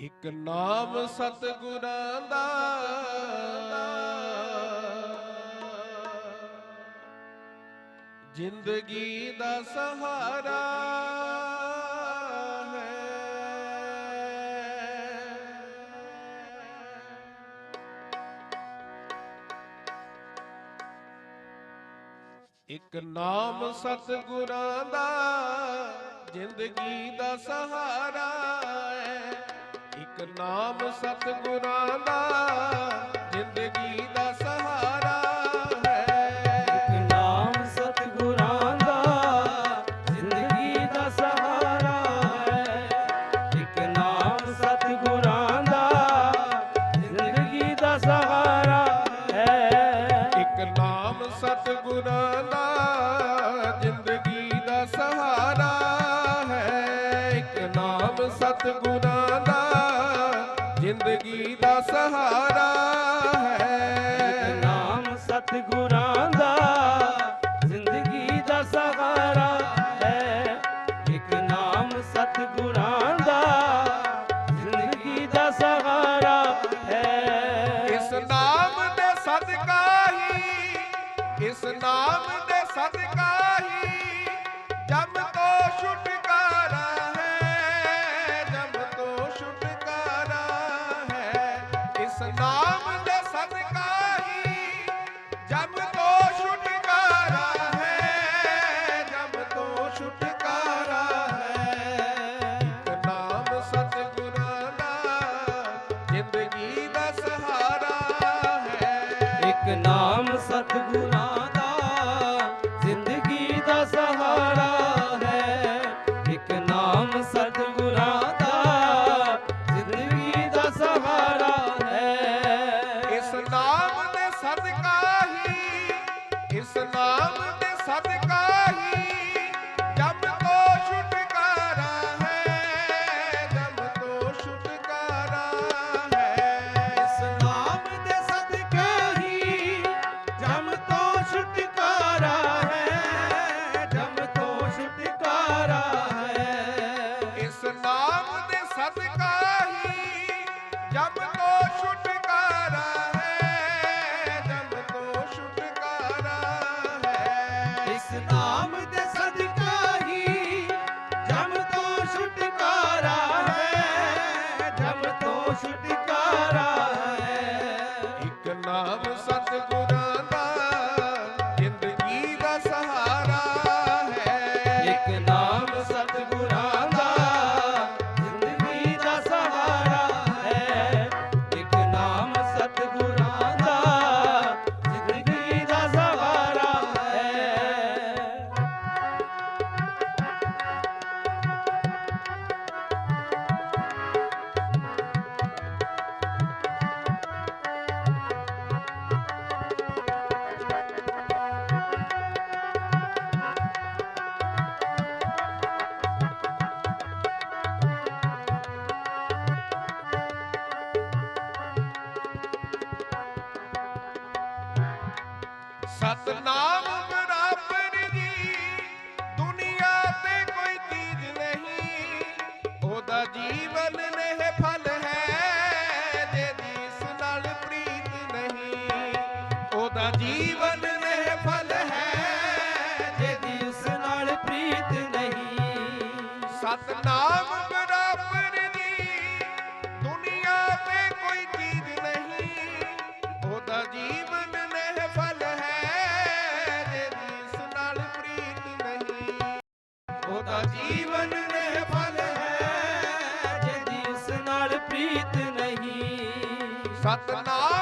ਇੱਕ ਨਾਮ ਸਤਗੁਰਾਂ ਦਾ। ਜ਼ਿੰਦਗੀ ਦਾ ਸਹਾਰਾ ਇੱਕ ਨਾਮ ਸਤਗੁਰਾਂ ਦਾ ਜ਼ਿੰਦਗੀ ਦਾ ਸਹਾਰਾ ਇੱਕ ਨਾਮ ਸਤਿਗੁਰਾਂ ਜ਼ਿੰਦਗੀ ਦਾ ਸਹਾਰਾ ਇੱਕ ਨਾਮ ਸਤਿਗੁਰਾਂ ਜ਼ਿੰਦਗੀ ਦਾ ਸਹਾਰਾ ਇੱਕ ਨਾਮ ਸਤਿਗੁਰਾਂ ਜ਼ਿੰਦਗੀ ਦਾ ਸਹਾਰਾ ਹੈ। ਇੱਕ ਨਾਮ ਸਤਿਗੁਰਾਂ ਜ਼ਿੰਦਗੀ ਦਾ ਸਹਾਰਾ ਹੈ। ਇੱਕ ਨਾਮ ਸਤਿਗੁਰਾਂ ਜ਼ਿੰਦਗੀ ਦਾ ਸਹਾਰਾ ਹੈ। ਨਾਮ ਸਤਿਗੁਰਾਂ ਦਾ ਜ਼ਿੰਦਗੀ ਦਾ ਸਹਾਰਾ ਹੈ। ਇੱਕ ਨਾਮ ਸਤਿਗੁਰਾਂ ਨਾਮ ਸਤਿਗੁਰਾਂ नाम ਜੀਵਨ ਨੇ ਹੈ ਜੇ ਪ੍ਰੀਤ ਨਹੀਂ। ਸਤਨਾਮ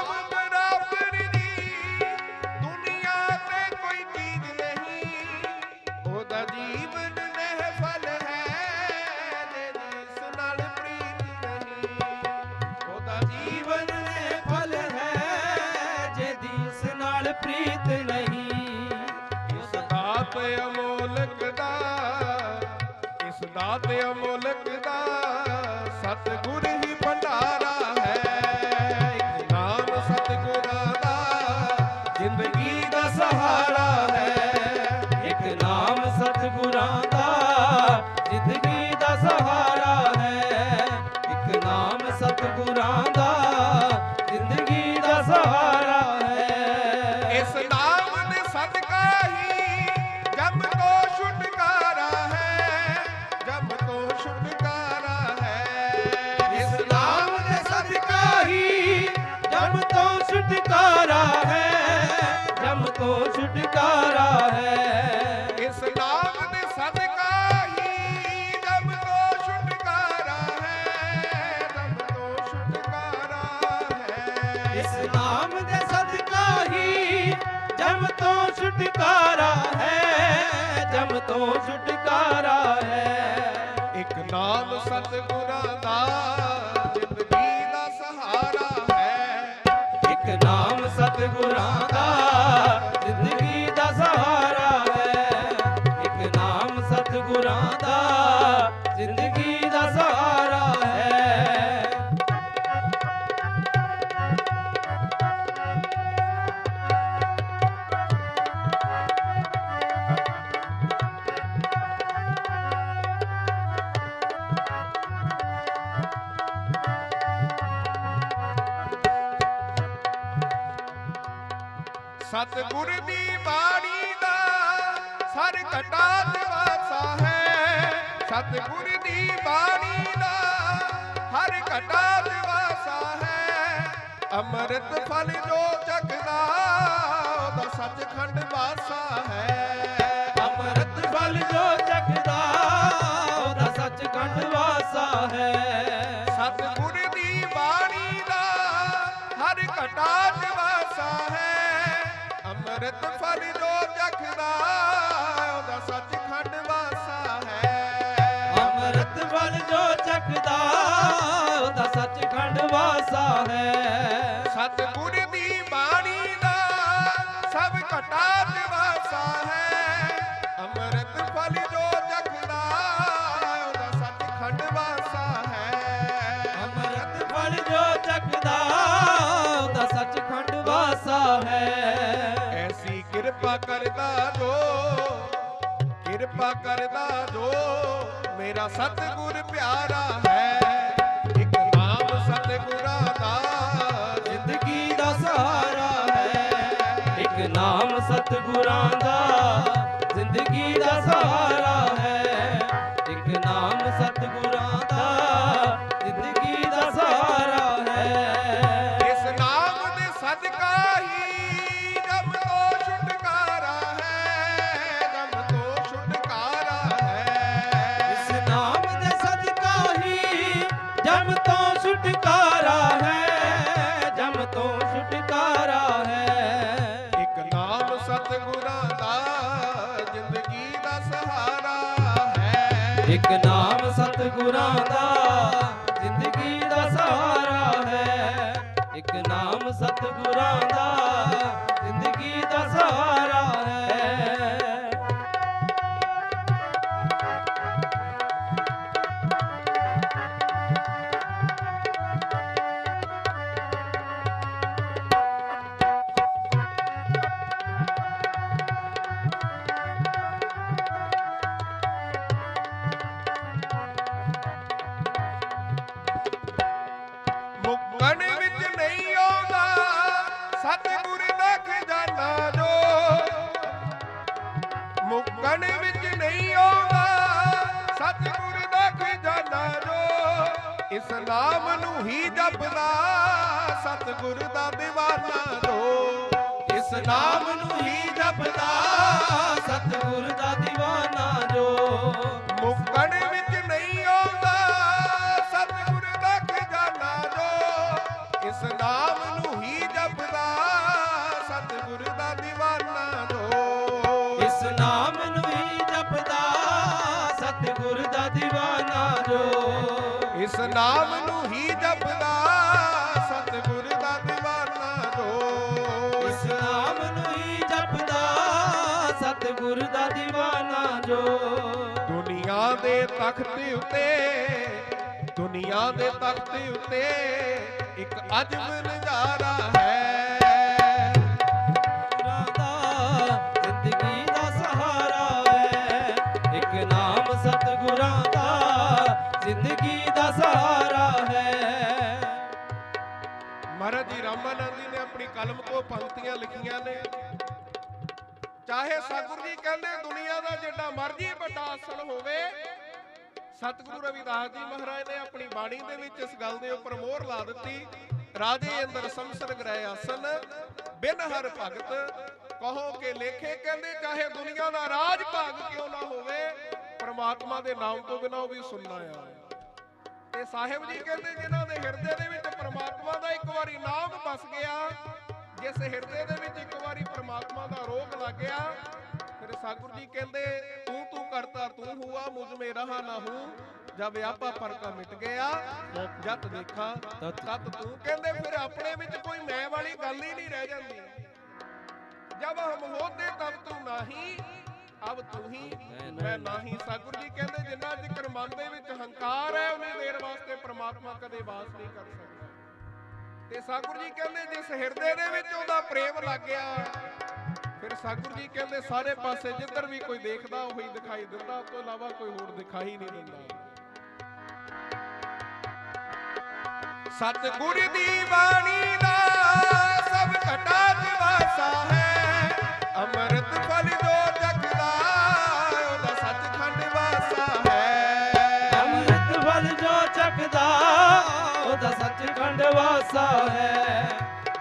ਦਾਤ ਅਮੋਲਕ ਦਾ ਸਤਗੁਰ ਹੀ ਛੁਟਕਾਰਾ ਹੈ। ਇਸ ਨਾਮ ਦੇ ਸਦਕਾ ਹੀ ਜਮ ਤੋਂ ਛੁਟਕਾਰਾ ਹੈ। ਤੋਂ ਛੁਟਕਾਰਾ ਹੈ। ਇਸ ਨਾਮ ਦੇ ਸਦਕਾ ਹੀ ਜਮ ਤੋਂ ਛੁਟਕਾਰਾ ਹੈ। ਜਮ ਤੋਂ ਛੁਟਕਾਰਾ ਹੈ। ਇੱਕ ਨਾਮ ਸਤਿਗੁਰਾਂ ਦਾ ਜ਼ਿੰਦਗੀ ਦਾ ਸਹਾਰਾ ਹੈ। ਇੱਕ ਨਾਮ ਸਤਿਗੁਰਾਂ ਸਤਿਗੁਰ ਦੀ ਬਾਣੀ ਦਾ ਸਰ ਘਟਾ ਨਿਵਾਸਾ ਹੈ। ਸਤਿਗੁਰ ਦੀ ਬਾਣੀ ਦਾ ਹਰ ਘਟਾ ਨਿਵਾਸਾ ਹੈ। ਅੰਮ੍ਰਿਤ ਫਲ ਜੋ ਚੱਕਦਾ ਉਹਦਾ ਸੱਚਖੰਡ ਵਾਸਾ ਹੈ। ਅੰਮ੍ਰਿਤ ਫਲ ਜੋ ਚੱਕਦਾ ਉਹਦਾ ਸੱਚਖੰਡ ਵਾਸਾ ਹੈ। ਸਤਿਗੁਰ ਦੀ ਬਾਣੀ ਦਾ ਹਰ ਹੈ ਜੋ ਚਖਦਾ ਉਹਦਾ ਸੱਚਖੰਡ ਵਾਸਾ ਹੈ। ਅੰਮ੍ਰਿਤ ਫਲ ਜੋ ਚੱਕਦਾ ਉਹਦਾ ਸੱਚਖੰਡ ਵਾਸਾ ਹੈ। ਸਤਿਗੁਰ ਕਿਰਪਾ ਕਰਦਾ ਜੋ ਮੇਰਾ ਸਤਿਗੁਰ ਪਿਆਰਾ ਹੈ। ਇੱਕ ਨਾਮ ਸਤਿਗੁਰਾਂ ਦਾ ਜ਼ਿੰਦਗੀ ਦਾ ਸਹਾਰਾ ਹੈ। ਇੱਕ ਨਾਮ ਸਤਿਗੁਰਾਂ ਦਾ ਜ਼ਿੰਦਗੀ ਦਾ ਸਹਾਰਾ ਇੱਕ ਨਾਮ ਸਤਿਗੁਰਾਂ ਦਾ ਨਾਮ ਨੂੰ ਹੀ ਜਪਦਾ ਸਤਿਗੁਰ ਦਾ ਦੀਵਾਨਾ ਜੋ ਇਸ ਨਾਮ ਨੂੰ ਹੀ ਜਪਦਾ ਸਤਿਗੁਰ ਸਤਿਗੁਰ ਦਾ ਦੀਵਾਨਾ ਜੋ। ਦੁਨੀਆ ਦੇ ਤਖਤ ਉਤੇ ਦੁਨੀਆ ਦੇ ਤਖਤ ਉਤੇ ਇੱਕ ਅਜਬ ਨਜ਼ਾਰਾ ਹੈ। ਗੁਰਾਂ ਦਾ ਜ਼ਿੰਦਗੀ ਦਾ ਸਹਾਰਾ ਹੈ। ਇੱਕ ਨਾਮ ਸਤਿਗੁਰਾਂ ਦਾ ਜ਼ਿੰਦਗੀ ਦਾ ਸਹਾਰਾ ਹੈ। ਮਹਾਰਾਜ ਜੀ ਰਾਮਾਨੰਦ ਜੀ ਨੇ ਆਪਣੀ ਕਲਮ ਤੋਂ ਪੰਕਤੀਆਂ ਲਿਖੀਆਂ ਨੇ। ਚਾਹੇ ਸਤਿਗੁਰੂ ਜੀ ਕਹਿੰਦੇ ਦੁਨੀਆ ਦਾ ਜਿੱਡਾ ਮਰਜ਼ੀ ਵੱਡਾ ਅਸਲ ਹੋਵੇ, ਸਤਿਗੁਰੂ ਰਵਿਦਾਸ ਜੀ ਮਹਾਰਾਜ ਨੇ ਆਪਣੀ ਬਾਣੀ ਦੇ ਵਿੱਚ ਇਸ ਗੱਲ ਦੇ ਉੱਪਰ ਮੋਹਰ ਲਾ ਦਿੱਤੀ, ਰਾਜੇ ਅੰਦਰ ਸੰਸਰ ਗ੍ਰਹਿ ਆਸਨ, ਬਿਨ ਹਰ ਭਗਤ, ਕਹੋ ਕਿ ਲੇਖੇ ਕਹਿੰਦੇ ਚਾਹੇ ਦੁਨੀਆ ਦਾ ਰਾਜ ਭਾਗ ਕਿਉਂ ਨਾ ਹੋਵੇ, ਪ੍ਰਮਾਤਮਾ ਦੇ ਨਾਮ ਤੋਂ ਬਿਨਾਂ ਉਹ ਵੀ ਸੁਣਨਾ ਆ। ਤੇ ਸਾਹਿਬ ਜੀ ਕਹਿੰਦੇ ਜਿਨ੍ਹਾਂ ਦੇ ਹਿਰਦੇ ਦੇ ਵਿੱਚ ਪ੍ਰਮਾਤਮਾ ਦਾ ਇੱਕ ਵਾਰੀ ਨਾਮ ਵਸ ਗਿਆ ਜਿਸ ਹਿਰਦੇ ਦੇ ਵਿੱਚ ਇੱਕ ਵਾਰੀ ਪ੍ਰਮਾਤਮਾ ਦਾ ਰੋਗ ਲੱਗ ਗਿਆ ਫਿਰ ਸਾਗੁਰ ਜੀ ਕਹਿੰਦੇ ਤੂੰ ਤੂੰ ਕਰਤਾ ਤੂੰ ਹੁਆ ਮੁਝ ਮੇ ਰਹਾ ਨਾ ਹੂੰ। ਜਦ ਆਪਾ ਪਰਕਾ ਮਿਟ ਗਿਆ ਜਤ ਦੇਖਾ ਤਤ। ਤੂੰ ਕਹਿੰਦੇ ਫਿਰ ਆਪਣੇ ਵਿੱਚ ਕੋਈ ਮੈਂ ਵਾਲੀ ਗੱਲ ਹੀ ਨਹੀਂ ਰਹਿ ਜਾਂਦੀ। ਜਬ ਹਮ ਹੋਤੇ ਤਬ ਤੂੰ ਨਹੀਂ ਅਬ ਤੂੰ ਹੀ ਮੈਂ ਨਹੀਂ। ਸਾਗੁਰ ਜੀ ਕਹਿੰਦੇ ਜਿੰਨਾ ਜ਼ਿਕਰ ਮਨ ਦੇ ਵਿੱਚ ਹੰਕਾਰ ਹੈ ਉਨੀ ਦੇਰ ਵਾਸਤੇ ਪ੍ਰਮਾਤਮਾ ਕਦੇ ਵਾਸ ਨਹੀਂ ਕਰ ਸਕਦਾ। ਤੇ ਸਾਗੁਰ ਜੀ ਕਹਿੰਦੇ ਜਿਸ ਹਿਰਦੇ ਦੇ ਵਿੱਚ ਉਹਦਾ ਪ੍ਰੇਮ ਲੱਗ ਗਿਆ, ਫਿਰ ਸਾਗੁਰ ਜੀ ਕਹਿੰਦੇ ਸਾਰੇ ਪਾਸੇ ਜਿੱਧਰ ਵੀ ਕੋਈ ਦੇਖਦਾ ਉਹੀ ਦਿਖਾਈ ਦਿੰਦਾ ਉਸ ਤੋਂ ਇਲਾਵਾ ਕੋਈ ਹੋਰ ਦਿਖਾਈ ਨਹੀਂ ਦਿੰਦਾ। ਸਤਿਗੁਰ ਦੀ ਬਾਣੀ ਦਾ ਸਭ ਘਟਾ ਵਾਸਾ ਹੈ, ਅੰਮ੍ਰਿਤ ਫਲ ਉਹਦਾ ਸੱਚਖੰਡ ਵਾਸਾ ਹੈ।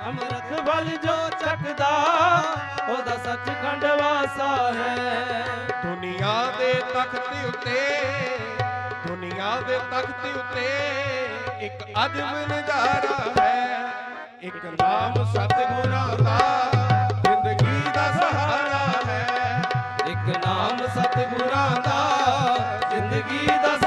ਅੰਮ੍ਰਿਤ ਵੱਲ ਜੋ ਚੱਕਦਾ ਉਹਦਾ ਸੱਚਖੰਡ ਵਾਸਾ ਹੈ। ਦੁਨੀਆ ਦੇ ਤਖਤ ਉੱਤੇ, ਦੁਨੀਆ ਦੇ ਤਖਤ ਉੱਤੇ ਇੱਕ ਅਜਬ ਨਜ਼ਾਰਾ ਹੈ। ਇੱਕ ਨਾਮ ਸਤਿਗੁਰਾਂ ਦਾ ਜ਼ਿੰਦਗੀ ਦਾ ਸਹਾਰਾ ਹੈ। ਇੱਕ ਨਾਮ ਸਤਿਗੁਰਾਂ ਦਾ ਜ਼ਿੰਦਗੀ ਦਾ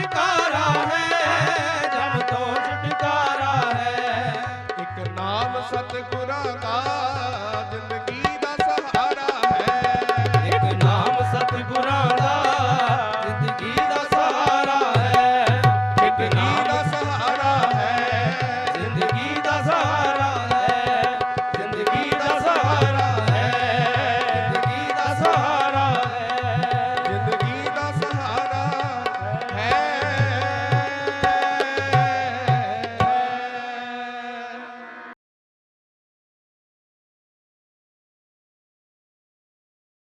ਛੁਟਕਾਰਾ ਹੈ।